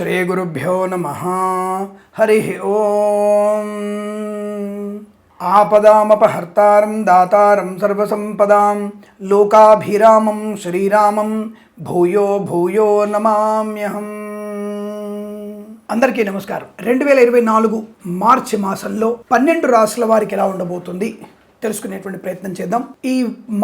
శ్రీగురుభ్యో నమ. హరి ఓం. ఆపదామపహర్తారం దాతారం సర్వసంపదాం. లోకాభిరామం శ్రీరామం. భూయో భూయో నమామ్యహం. అందరికీ నమస్కారం. రెండు వేల ఇరవై నాలుగు మార్చి మాసంలో పన్నెండు రాసుల వారికి ఎలా ఉండబోతుంది? తెలుసుకునేటువంటి ప్రయత్నం చేద్దాం. ఈ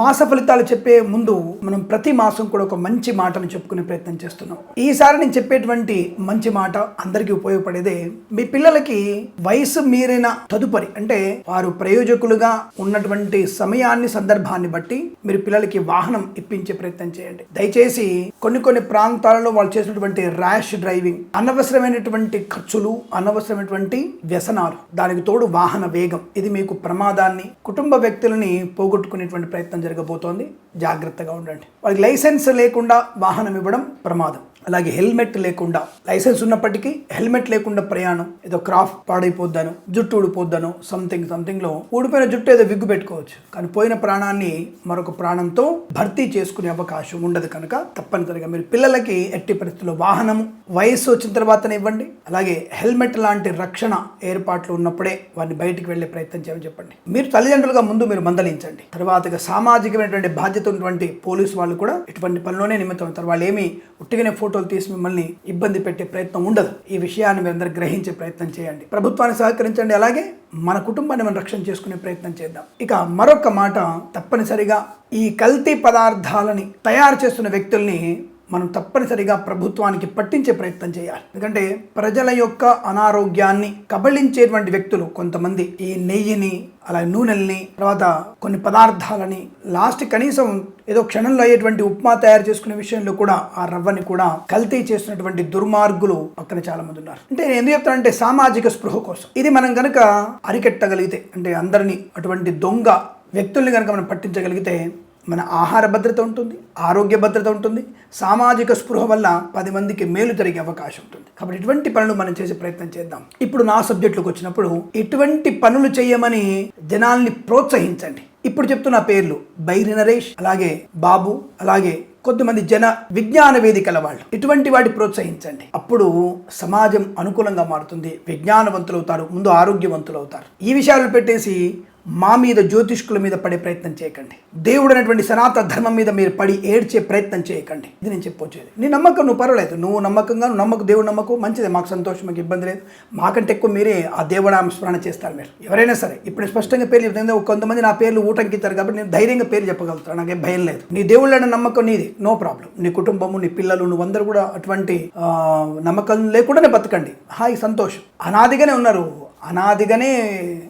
మాస ఫలితాలు చెప్పే ముందు మనం ప్రతి మాసం కూడా ఒక మంచి మాటను చెప్పుకునే ప్రయత్నం చేస్తున్నాం. ఈసారి నేను చెప్పేటువంటి మంచి మాట అందరికీ ఉపయోగపడేదే మీ పిల్లలకి వయసు మీరిన తదుపరి అంటే వారు ప్రయోజకులుగా ఉన్నటువంటి సమయాన్ని సందర్భాన్ని బట్టి మీరు పిల్లలకి వాహనం ఇప్పించే ప్రయత్నం చేయండి. దయచేసి కొన్ని కొన్ని ప్రాంతాలలో వాళ్ళు చేసినటువంటి ర్యాష్ డ్రైవింగ్ అనవసరమైనటువంటి ఖర్చులు అనవసరమైనటువంటి వ్యసనాలు దానికి తోడు వాహన వేగం ఇది మీకు ప్రమాదాన్ని కుటుంబ కుటుంబ వ్యక్తులని పోగొట్టుకునేటువంటి ప్రయత్నం జరగబోతోంది. జాగ్రత్తగా ఉండండి. వాళ్ళకి లైసెన్స్ లేకుండా వాహనం ఇవ్వడం ప్రమాదం. అలాగే హెల్మెట్ లేకుండా లైసెన్స్ ఉన్నప్పటికీ హెల్మెట్ లేకుండా ప్రయాణం ఏదో క్రాఫ్ట్ పాడైపోద్దాను జుట్టు ఊడిపోద్దాను సంథింగ్ సంథింగ్లో ఊడిపోయిన జుట్టు ఏదో విగ్గు పెట్టుకోవచ్చు. కానీ పోయిన ప్రాణాన్ని మరొక ప్రాణంతో భర్తీ చేసుకునే అవకాశం ఉండదు కనుక తప్పనిసరిగా మీరు పిల్లలకి ఎట్టి పరిస్థితుల్లో వాహనం వయస్సు వచ్చిన తర్వాతనే ఇవ్వండి. అలాగే హెల్మెట్ లాంటి రక్షణ ఏర్పాట్లు ఉన్నప్పుడే వారిని బయటికి వెళ్ళే ప్రయత్నం చేయమని చెప్పండి. మీరు తల్లిదండ్రులుగా ముందు మీరు మందలించండి. తర్వాతగా సామాజికమైనటువంటి బాధ్యత ఉన్నటువంటి పోలీసు వాళ్ళు కూడా ఇటువంటి పనిలోనే నిమిత్తం అవుతారు వాళ్ళు ఏమి ఉట్టిగానే ఫోటోలు తీసి మిమ్మల్ని ఇబ్బంది పెట్టే ప్రయత్నం ఉండదు. ఈ విషయాన్ని మీరందరూ గ్రహించే ప్రయత్నం చేయండి. ప్రభుత్వాన్ని సహకరించండి. అలాగే మన కుటుంబాన్ని మనం రక్షణ చేసుకునే ప్రయత్నం చేద్దాం. ఇక మరొక మాట తప్పనిసరిగా ఈ కల్తీ పదార్థాలని తయారు చేస్తున్న వ్యక్తుల్ని మనం తప్పనిసరిగా ప్రభుత్వానికి పట్టించే ప్రయత్నం చేయాలి. ఎందుకంటే ప్రజల యొక్క అనారోగ్యాన్ని కబళించేటువంటి వ్యక్తులు కొంతమంది. ఈ నెయ్యిని అలాగే నూనెల్ని తర్వాత కొన్ని పదార్థాలని లాస్ట్ కనీసం ఏదో క్షణంలో అయ్యేటువంటి ఉప్మా తయారు చేసుకునే విషయంలో కూడా ఆ రవ్వని కూడా కల్తీ చేస్తున్నటువంటి దుర్మార్గులు పక్కన చాలా మంది ఉన్నారు. అంటే నేను ఎందుకు చెప్తానంటే సామాజిక స్పృహ కోసం. ఇది మనం కనుక అరికెట్టగలిగితే అంటే అందరినీ అటువంటి దొంగ వ్యక్తుల్ని కనుక మనం పట్టించగలిగితే మన ఆహార భద్రత ఉంటుంది ఆరోగ్య భద్రత ఉంటుంది సామాజిక స్పృహ వల్ల పది మందికి మేలు జరిగే అవకాశం ఉంటుంది. కాబట్టి ఇటువంటి పనులు మనం చేసే ప్రయత్నం చేద్దాం. ఇప్పుడు నా సబ్జెక్టులకు వచ్చినప్పుడు ఇటువంటి పనులు చేయమని జనాల్ని ప్రోత్సహించండి. ఇప్పుడు చెప్తున్న పేర్లు బైరి నరేష్ అలాగే బాబు అలాగే కొద్దిమంది జన విజ్ఞాన వేదికల వాళ్ళు. ఇటువంటి వాటి ప్రోత్సహించండి. అప్పుడు సమాజం అనుకూలంగా మారుతుంది విజ్ఞానవంతులు అవుతారు ముందు ఆరోగ్యవంతులు అవుతారు ఈ విషయాలు పెట్టేసి మా మీద జ్యోతిష్కుల మీద పడే ప్రయత్నం చేయకండి. దేవుడు అనేటువంటి సనాతన ధర్మం మీద మీరు పడి ఏడ్చే ప్రయత్నం చేయకండి. ఇది నేను చెప్పొచ్చేది. నీ నమ్మకం నువ్వు పర్వాలేదు. నువ్వు నమ్మకంగా నువ్వు నమ్మకు దేవుడు నమ్మకు మంచిదే. మాకు సంతోషం మాకు ఇబ్బంది లేదు. మాకంటే ఎక్కువ మీరే ఆ దేవుడు స్మరణ చేస్తారు మీరు. ఎవరైనా సరే ఇప్పుడు స్పష్టంగా పేర్లు చెప్తాను. కొంతమంది నా పేర్లు ఊటంకిస్తారు కాబట్టి నేను ధైర్యంగా పేరు చెప్పగలుగుతాను. నాకేం భయం లేదు. నీ దేవుళ్ళని నమ్మకం నీది. No problem. నీ కుటుంబము నీ పిల్లలు నువ్వందరూ కూడా అటువంటి నమ్మకం లేకుండానే బతకండి. హాయ్ సంతోషం. అనాదిగానే ఉన్నారు. అనాదిగానే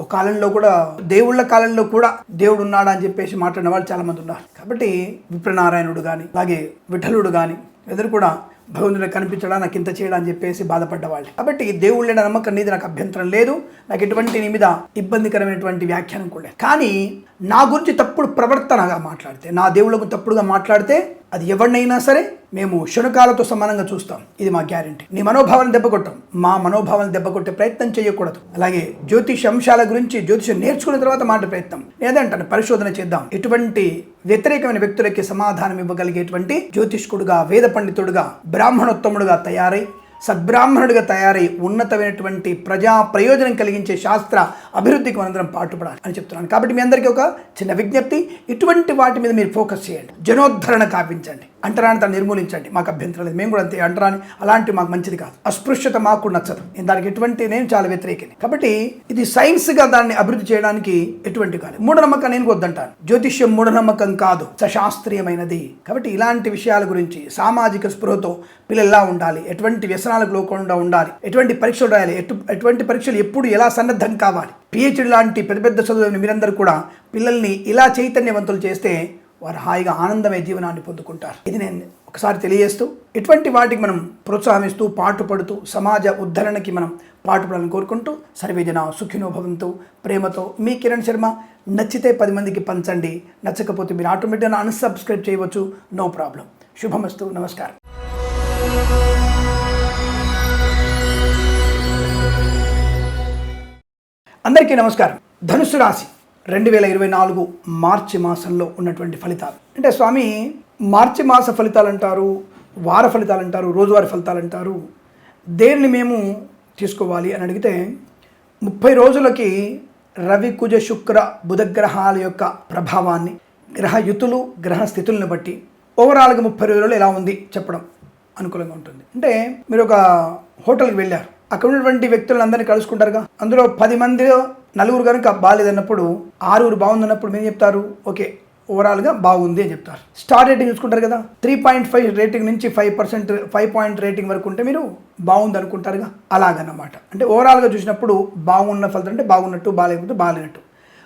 ఒక కాలంలో కూడా దేవుళ్ళ కాలంలో కూడా దేవుడు ఉన్నాడా అని చెప్పేసి మాట్లాడిన వాళ్ళు చాలా మంది ఉన్నారు. కాబట్టి విప్రనారాయణుడు కానీ అలాగే విఠలుడు కానీ ఎదురు కూడా భగవంతుడు కనిపించడా నాకు ఇంత చేయడా అని చెప్పేసి బాధపడ్డవాళ్ళు. కాబట్టి దేవుళ్ళైన నమ్మకం నీది నాకు అభ్యంతరం లేదు. నాకు ఎటువంటి నీ మీద ఇబ్బందికరమైనటువంటి వ్యాఖ్యానం కూడా లేదు. కానీ నా గురించి తప్పుడు ప్రవర్తనగా మాట్లాడితే నా దేవుళ్ళకు తప్పుడుగా మాట్లాడితే అది ఎవరినైనా సరే మేము శునకాలతో సమానంగా చూస్తాం. ఇది మా గ్యారంటీ. నీ మనోభావాలను దెబ్బకొట్టాం. మా మనోభావాలను దెబ్బకొట్టే ప్రయత్నం చేయకూడదు. అలాగే జ్యోతిష అంశాల గురించి జ్యోతిషం నేర్చుకున్న తర్వాత మాట ప్రయత్నం. నేనంటాను పరిశోధన చేద్దాం. ఎటువంటి వ్యతిరేకమైన వ్యక్తులకి సమాధానం ఇవ్వగలిగేటువంటి జ్యోతిష్కుడుగా వేద పండితుడుగా బ్రాహ్మణోత్తముడుగా తయారై సద్బ్రాహ్మణుడిగా తయారై ఉన్నతమైనటువంటి ప్రజా ప్రయోజనం కలిగించే శాస్త్ర అభివృద్ధికి మనందరం పాటుపడాలి అని చెప్తున్నాను. కాబట్టి మీ అందరికీ ఒక చిన్న విజ్ఞప్తి. ఇటువంటి వాటి మీద మీరు ఫోకస్ చేయండి. జనోద్ధరణ కాపించండి అంటరానిత నిర్మూలించండి. మాకు అభ్యంతరం లేదు. మేము కూడా అంతే. అంటరాని అలాంటి మాకు మంచిది కాదు. అస్పృశ్యత మాకు నచ్చదు. నేను దానికి ఎటువంటి నేను చాలా వ్యతిరేకిని. కాబట్టి ఇది సైన్స్గా దాన్ని అభివృద్ధి చేయడానికి ఎటువంటి కాదు. మూఢనమ్మకం నేను వద్దంటాను. జ్యోతిష్యం మూఢనమ్మకం కాదు. సశాస్త్రీయమైనది. కాబట్టి ఇలాంటి విషయాల గురించి సామాజిక స్పృహతో పిల్లలు ఎలా ఉండాలి. ఎటువంటి వ్యసనాలకు లోకుండా ఉండాలి. ఎటువంటి పరీక్షలు రాయాలి. ఎటు ఎటువంటి పరీక్షలు ఎప్పుడు ఎలా సన్నద్ధం కావాలి. పిహెచ్డి లాంటి పెద్ద పెద్ద చదువుని మీరందరూ కూడా పిల్లల్ని ఇలా చైతన్యవంతులు చేస్తే వారు హాయిగా ఆనందమే జీవనాన్ని పొందుకుంటారు. ఇది నేను ఒకసారి తెలియజేస్తూ ఇటువంటి వాటికి మనం ప్రోత్సాహిస్తూ పాటుపడుతూ సమాజ ఉద్ధరణకి మనం పాటుపడాలని కోరుకుంటూ సర్వేజన సుఖినో భవంతు. ప్రేమతో మీ కిరణ్ శర్మ నచ్చితే పది మందికి పంచండి. నచ్చకపోతే మీరు ఆటోమేటిక్గా అన్సబ్స్క్రైబ్ చేయవచ్చు. No problem. శుభమస్తు. నమస్కారం. అందరికీ నమస్కారం. ధనుసు రాశి. రెండు వేల ఇరవై నాలుగు మార్చి మాసంలో ఉన్నటువంటి ఫలితాలు. అంటే స్వామి మార్చి మాస ఫలితాలు అంటారు వార ఫలితాలు అంటారు రోజువారి ఫలితాలు అంటారు దేన్ని మేము తీసుకోవాలి అని అడిగితే ముప్పై రోజులకి రవి కుజ శుక్ర బుధగ్రహాల యొక్క ప్రభావాన్ని గ్రహయుతులు గ్రహ స్థితులను బట్టి ఓవరాల్గా ముప్పై రోజులలో ఎలా ఉంది చెప్పడం అనుకూలంగా ఉంటుంది. అంటే మీరు ఒక హోటల్కి వెళ్ళారు. అక్కడ ఉన్నటువంటి వ్యక్తులందరినీ కలుసుకుంటారుగా. అందులో పది మందిలో నలుగురు కనుక బాగాలేదన్నప్పుడు ఆరుగురు బాగుందన్నప్పుడు మీరు చెప్తారు? ఓకే ఓవరాల్గా బాగుంది అని చెప్తారు. స్టార్ రేటింగ్ చూసుకుంటారు కదా త్రీ పాయింట్ ఫైవ్ రేటింగ్ నుంచి five percent five point rating వరకు ఉంటే మీరు బాగుంది అనుకుంటారుగా అలాగన్నమాట. అంటే ఓవరాల్గా చూసినప్పుడు బాగున్న ఫలితం అంటే బాగున్నట్టు బాగాలేకపోతే బాగాలేనట్టు.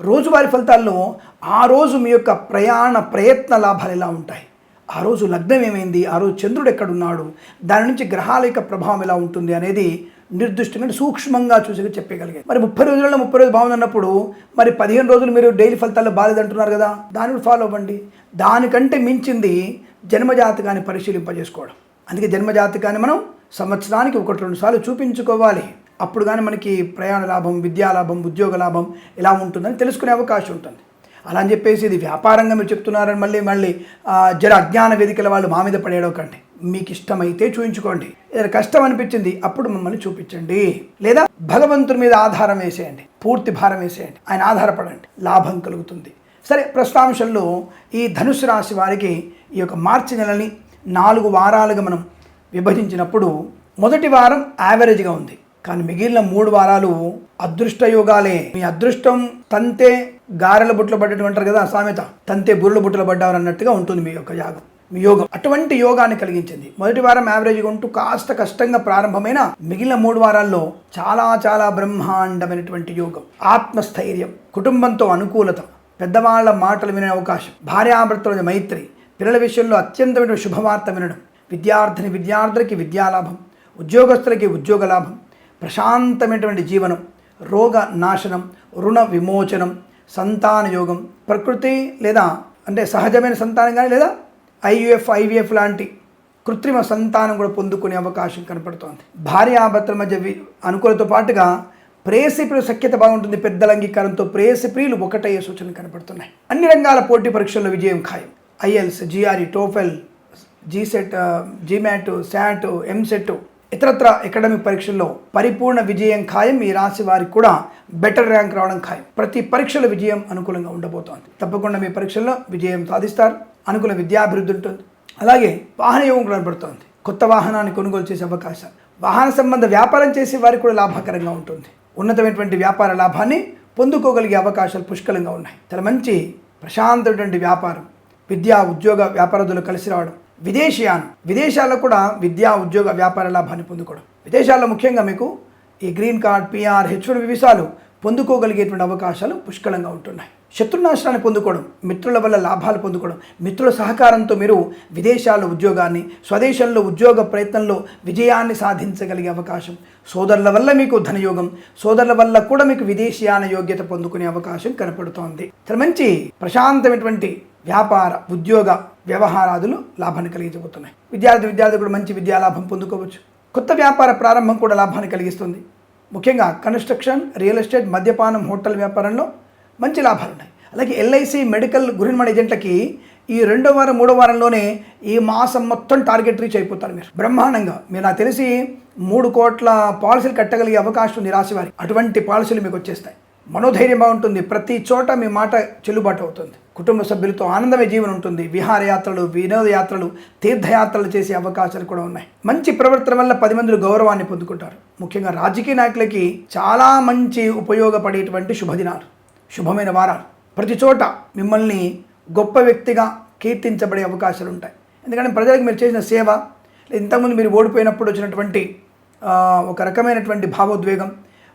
రోజువారీ ఫలితాల్లో ఆ రోజు మీ యొక్క ప్రయాణ ప్రయత్న లాభాలు ఎలా ఉంటాయి? ఆ రోజు లగ్నం ఏమైంది? ఆ రోజు చంద్రుడు ఎక్కడున్నాడు? దాని నుంచి గ్రహాల యొక్క ప్రభావం ఎలా ఉంటుంది అనేది నిర్దిష్టంగా సూక్ష్మంగా చూసి చెప్పగలిగే మరి ముప్పై రోజులలో ముప్పై రోజులు బాగుందన్నప్పుడు మరి పదిహేను రోజులు మీరు డైలీ ఫలితాల్లో బాగాలేదంటున్నారు కదా దాన్ని ఫాలో అవ్వండి. దానికంటే మించింది జన్మజాతకాన్ని పరిశీలింపజేసుకోవడం. అందుకే జన్మజాతకాన్ని మనం సంవత్సరానికి ఒకటి రెండు సార్లు చూపించుకోవాలి. అప్పుడు కానీ మనకి ప్రయాణ లాభం విద్యా లాభం ఉద్యోగ లాభం ఇలా ఉంటుందని తెలుసుకునే అవకాశం ఉంటుంది. అలా అని చెప్పేసి ఇది వ్యాపారంగా మీరు చెప్తున్నారని మళ్ళీ మళ్ళీ జర అజ్ఞాన వేదికల వాళ్ళు మా మీద పడేయడకండి మీకు ఇష్టమైతే చూపించుకోండి ఏదైనా కష్టం అనిపించింది అప్పుడు మమ్మల్ని చూపించండి. లేదా భగవంతుడి మీద ఆధారం వేసేయండి. పూర్తి భారం వేసేయండి. ఆయన ఆధారపడండి. లాభం కలుగుతుంది. సరే ప్రస్తాంశంలో ఈ ధనుసు రాశి వారికి ఈ యొక్క మార్చి నెలని నాలుగు వారాలుగా మనం విభజించినప్పుడు మొదటి వారం యావరేజ్గా ఉంది. కానీ మిగిలిన మూడు వారాలు అదృష్ట యోగాలే మీ అదృష్టం తంతే గారెల బుట్టలు పడ్డట్టు అంటారు కదా సామెత. తంతే బుర్రల బుట్టలు పడ్డారు అన్నట్టుగా ఉంటుంది మీ యొక్క యాగం మీ యోగం. అటువంటి యోగాన్ని కలిగించింది. మొదటి వారం యావరేజ్గా ఉంటూ కాస్త కష్టంగా ప్రారంభమైన మిగిలిన మూడు వారాల్లో చాలా చాలా బ్రహ్మాండమైనటువంటి యోగం. ఆత్మస్థైర్యం కుటుంబంతో అనుకూలత పెద్దవాళ్ళ మాటలు వినే అవకాశం భార్యాభర్తల మైత్రి పిల్లల విషయంలో అత్యంతమైన శుభవార్త వినడం విద్యార్థిని విద్యార్థులకి విద్యాలాభం ఉద్యోగస్తులకి ఉద్యోగ లాభం ప్రశాంతమైనటువంటి జీవనం రోగ నాశనం రుణ విమోచనం సంతాన యోగం ప్రకృతి లేదా అంటే సహజమైన సంతానం కానీ లేదా ఐయుఎఫ్ ఐవిఎఫ్ లాంటి కృత్రిమ సంతానం కూడా పొందుకునే అవకాశం కనపడుతోంది. భార్యాభర్తల మధ్య అనుకూలతో పాటుగా ప్రేయసిప్రియుల సఖ్యత బాగుంటుంది. పెద్దల అంగీకారంతో ప్రేయసిప్రియులు ఒకటయ్యే సూచనలు కనపడుతున్నాయి. అన్ని రంగాల పోటీ పరీక్షల్లో విజయం ఖాయం. IELTS GRE TOEFL జీసెట్ GMAT SAT EAMCET ఇతరత్ర అకాడమిక్ పరీక్షల్లో పరిపూర్ణ విజయం ఖాయం. ఈ రాశి వారికి కూడా బెటర్ ర్యాంక్ రావడం ఖాయం. ప్రతి పరీక్షల విజయం అనుకూలంగా ఉండబోతోంది. తప్పకుండా మీ పరీక్షల్లో విజయం సాధిస్తారు. అనుకూల విద్యాభివృద్ధి ఉంటుంది. అలాగే వాహన యోగం కనబడుతోంది కొత్త వాహనాన్ని కొనుగోలు చేసే అవకాశం వాహన సంబంధ వ్యాపారం చేసే వారికి కూడా లాభకరంగా ఉంటుంది. ఉన్నతమైనటువంటి వ్యాపార లాభాన్ని పొందుకోగలిగే అవకాశాలు పుష్కలంగా ఉన్నాయి. చాలా మంచి ప్రశాంతమైనటువంటి వ్యాపారం. విద్యా ఉద్యోగ వ్యాపారదులు కలిసి రావడం విదేశీయానం విదేశాల్లో కూడా విద్యా ఉద్యోగ వ్యాపార లాభాన్ని పొందుకోవడం. విదేశాల్లో ముఖ్యంగా మీకు ఈ గ్రీన్ కార్డ్ పిఆర్ హెచ్డి వీసాలు పొందుకోగలిగేటువంటి అవకాశాలు పుష్కలంగా ఉంటున్నాయి. శత్రునాశనాన్ని పొందుకోవడం మిత్రుల వల్ల లాభాలు పొందుకోవడం మిత్రుల సహకారంతో మీరు విదేశాల్లో ఉద్యోగాన్ని స్వదేశంలో ఉద్యోగ ప్రయత్నంలో విజయాన్ని సాధించగలిగే అవకాశం సోదరుల వల్ల మీకు ధనయోగం సోదరుల వల్ల కూడా మీకు విదేశీయాన యోగ్యత పొందుకునే అవకాశం కనపడుతోంది. చాలా మంచి ప్రశాంతమైనటువంటి వ్యాపార ఉద్యోగ వ్యవహారాదులు లాభాన్ని కలిగించబోతున్నాయి విద్యార్థి విద్యార్థి కూడా మంచి విద్యా లాభం పొందుకోవచ్చు. కొత్త వ్యాపార ప్రారంభం కూడా లాభాన్ని కలిగిస్తుంది. ముఖ్యంగా కన్స్ట్రక్షన్ రియల్ ఎస్టేట్ మద్యపానం హోటల్ వ్యాపారంలో మంచి లాభాలు ఉన్నాయి. అలాగే ఎల్ఐసి మెడికల్ గురిన్మణ ఏజెంట్లకి ఈ రెండో వారం మూడో వారంలోనే ఈ మాసం మొత్తం టార్గెట్ రీచ్ అయిపోతారు మీరు. బ్రహ్మాండంగా. మీరు నాకు తెలిసి మూడు కోట్ల పాలసీలు కట్టగలిగే అవకాశం ఉంది రాశివారి వారి అటువంటి పాలసీలు మీకు వచ్చేస్తాయి. మనోధైర్యం బాగుంటుంది. ప్రతి చోట మీ మాట చెల్లుబాటు అవుతుంది. కుటుంబ సభ్యులతో ఆనందమే జీవనం ఉంటుంది. విహారయాత్రలు వినోదయాత్రలు తీర్థయాత్రలు చేసే అవకాశాలు కూడా ఉన్నాయి. మంచి ప్రవర్తన వల్ల పది మందిలో గౌరవాన్ని పొందుకుంటారు. ముఖ్యంగా రాజకీయ నాయకులకి చాలా మంచి ఉపయోగపడేటువంటి శుభదినాలు శుభమైన వారాలు. ప్రతి చోట మిమ్మల్ని గొప్ప వ్యక్తిగా కీర్తించబడే అవకాశాలు ఉంటాయి. ఎందుకంటే ప్రజలకు మీరు చేసిన సేవ ఇంతకుముందు మీరు ఓడిపోయినప్పుడు వచ్చినటువంటి ఒక రకమైనటువంటి భావోద్వేగం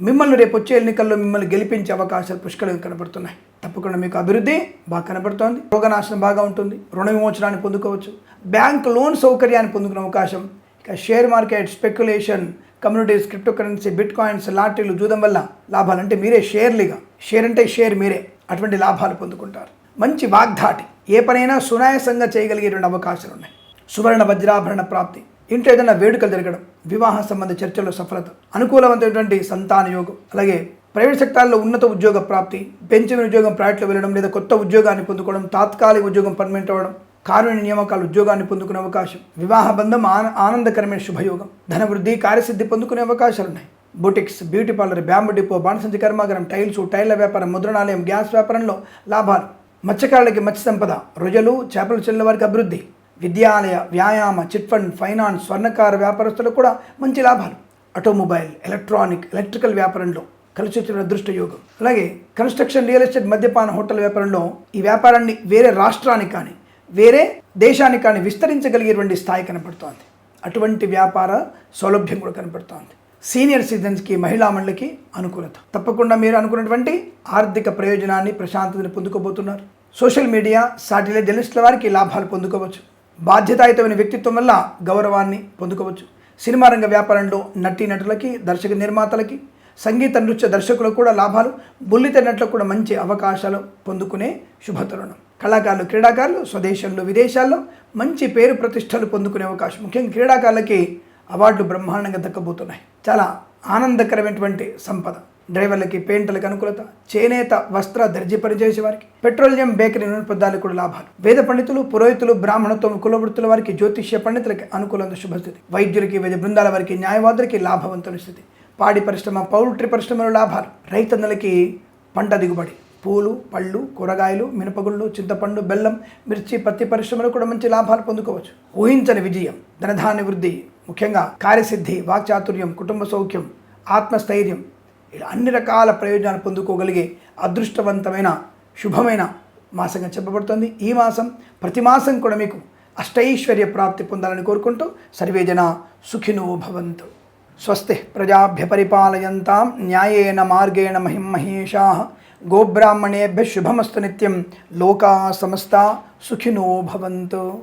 మిమ్మల్ని రేపు వచ్చే ఎన్నికల్లో మిమ్మల్ని గెలిపించే అవకాశాలు పుష్కలంగా కనబడుతున్నాయి. తప్పకుండా మీకు అభివృద్ధి బాగా కనబడుతోంది. రోగనాశనం బాగా ఉంటుంది. రుణ విమోచనాన్ని పొందుకోవచ్చు. బ్యాంక్ లోన్ సౌకర్యాన్ని పొందుకునే అవకాశం. ఇక share market speculation communities cryptocurrency bitcoins లాటరీలు చూడడం వల్ల లాభాలు అంటే మీరే షేర్లుగా. షేర్ అంటే షేర్ మీరే. అటువంటి లాభాలు పొందుకుంటారు. మంచి వాగ్ధాటి ఏ పనైనా సునాయాసంగా చేయగలిగేటువంటి అవకాశాలు ఉన్నాయి సువర్ణ వజ్రాభరణ ప్రాప్తి. ఇంట్లో ఏదైనా వేడుకలు జరగడం వివాహ సంబంధ చర్చల్లో సఫలత అనుకూలవంతమైనటువంటి సంతాన యోగం అలాగే ప్రైవేట్ సెక్టార్లో ఉన్నత ఉద్యోగ ప్రాప్తి పెంచిన ఉద్యోగం ప్రైవేట్లో వెళ్ళడం లేదా కొత్త ఉద్యోగాన్ని పొందుకోవడం తాత్కాలిక ఉద్యోగం పర్మనెంట్ అవ్వడం కారుణ్య నియామకాలు ఉద్యోగాన్ని పొందుకునే అవకాశం వివాహ బంధం ఆన ఆనందకరమైన శుభయోగం ధనవృద్ధి కార్యసిద్ధి పొందుకునే అవకాశాలు ఉన్నాయి. Boutiques beauty parlour bamboo depot బాణసంచి కర్మాగారం టైల్స్ టైర్ల వ్యాపారం ముద్రణాలయం గ్యాస్ వ్యాపారంలో లాభాలు మత్స్యకారులకి మత్స్య సంపద రొయ్యలు చేపలు చెల్లెల వారికి అభివృద్ధి విద్యాలయ వ్యాయామ చిట్ ఫండ్ ఫైనాన్స్ స్వర్ణకార వ్యాపారస్తులకు కూడా మంచి లాభాలు. ఆటోమొబైల్ ఎలక్ట్రానిక్ ఎలక్ట్రికల్ వ్యాపారంలో కలిసి వచ్చిన అదృష్ట యోగం అలాగే కన్స్ట్రక్షన్ రియల్ ఎస్టేట్ మద్యపాన హోటల్ వ్యాపారంలో ఈ వ్యాపారాన్ని వేరే రాష్ట్రానికి కానీ వేరే దేశానికి కానీ విస్తరించగలిగేటువంటి స్థాయి కనపడుతోంది. అటువంటి వ్యాపార సౌలభ్యం కూడా కనపడుతోంది. సీనియర్ సిటిజన్స్కి మహిళా మండలికి అనుకూలత. తప్పకుండా మీరు అనుకున్నటువంటి ఆర్థిక ప్రయోజనాన్ని ప్రశాంతతను పొందుకోబోతున్నారు. సోషల్ మీడియా సాటిలైట్ జర్నలిస్టుల వారికి లాభాలు పొందుకోవచ్చు. బాధ్యతాయుతమైన వ్యక్తిత్వం వల్ల గౌరవాన్ని పొందుకోవచ్చు. సినిమా రంగ వ్యాపారంలో నటీ నటులకి దర్శక నిర్మాతలకి సంగీత నృత్య దర్శకులకు కూడా లాభాలు బుల్లిత నటులకు కూడా మంచి అవకాశాలు పొందుకునే శుభతరుణం. కళాకారులు క్రీడాకారులు స్వదేశంలో విదేశాల్లో మంచి పేరు ప్రతిష్టలు పొందుకునే అవకాశం. ముఖ్యంగా క్రీడాకారులకి అవార్డులు బ్రహ్మాండంగా దక్కబోతున్నాయి. చాలా ఆనందకరమైనటువంటి సంపద. డ్రైవర్లకి పెయింటర్లకు అనుకూలత చేనేత వస్త్ర దర్జీ పనిచేసే వారికి పెట్రోలియం బేకరీ నూనె కూడా లాభాలు. వేద పండితులు పురోహితులు బ్రాహ్మణత్వం కులవృత్తుల వారికి జ్యోతిష్య పండితులకి అనుకూలంగా శుభస్థితి. వైద్యులకి వైద్య బృందాల వారికి న్యాయవాదులకి లాభవంతుల స్థితి. పాడి పరిశ్రమ పౌల్ట్రీ పరిశ్రమలో లాభాలు. రైతన్నలకి పంట దిగుబడి. పూలు పళ్ళు కూరగాయలు మినపగుళ్ళు చింతపండు బెల్లం మిర్చి పత్తి పరిశ్రమలు కూడా మంచి లాభాలు పొందుకోవచ్చు. ఊహించని విజయం ధనధాన్య వృద్ధి ముఖ్యంగా కార్యసిద్ధి వాక్చాతుర్యం కుటుంబ సౌఖ్యం ఆత్మస్థైర్యం ఇలా అన్ని రకాల ప్రయోజనాలు పొందుకోగలిగే అదృష్టవంతమైన శుభమైన మాసంగా చెప్పబడుతుంది. ఈ మాసం ప్రతి మాసం కూడా మీకు అష్టైశ్వర్య ప్రాప్తి పొందాలని కోరుకుంటూ సర్వేజన సుఖినో భవంతు. స్వస్తి ప్రజాభ్య పరిపాలయంతాం న్యాయేన మార్గేణ మహిం మహేషా గోబ్రాహ్మణేభ్య శుభమస్తు నిత్యం లోకా సమస్త సుఖినో భవంతు.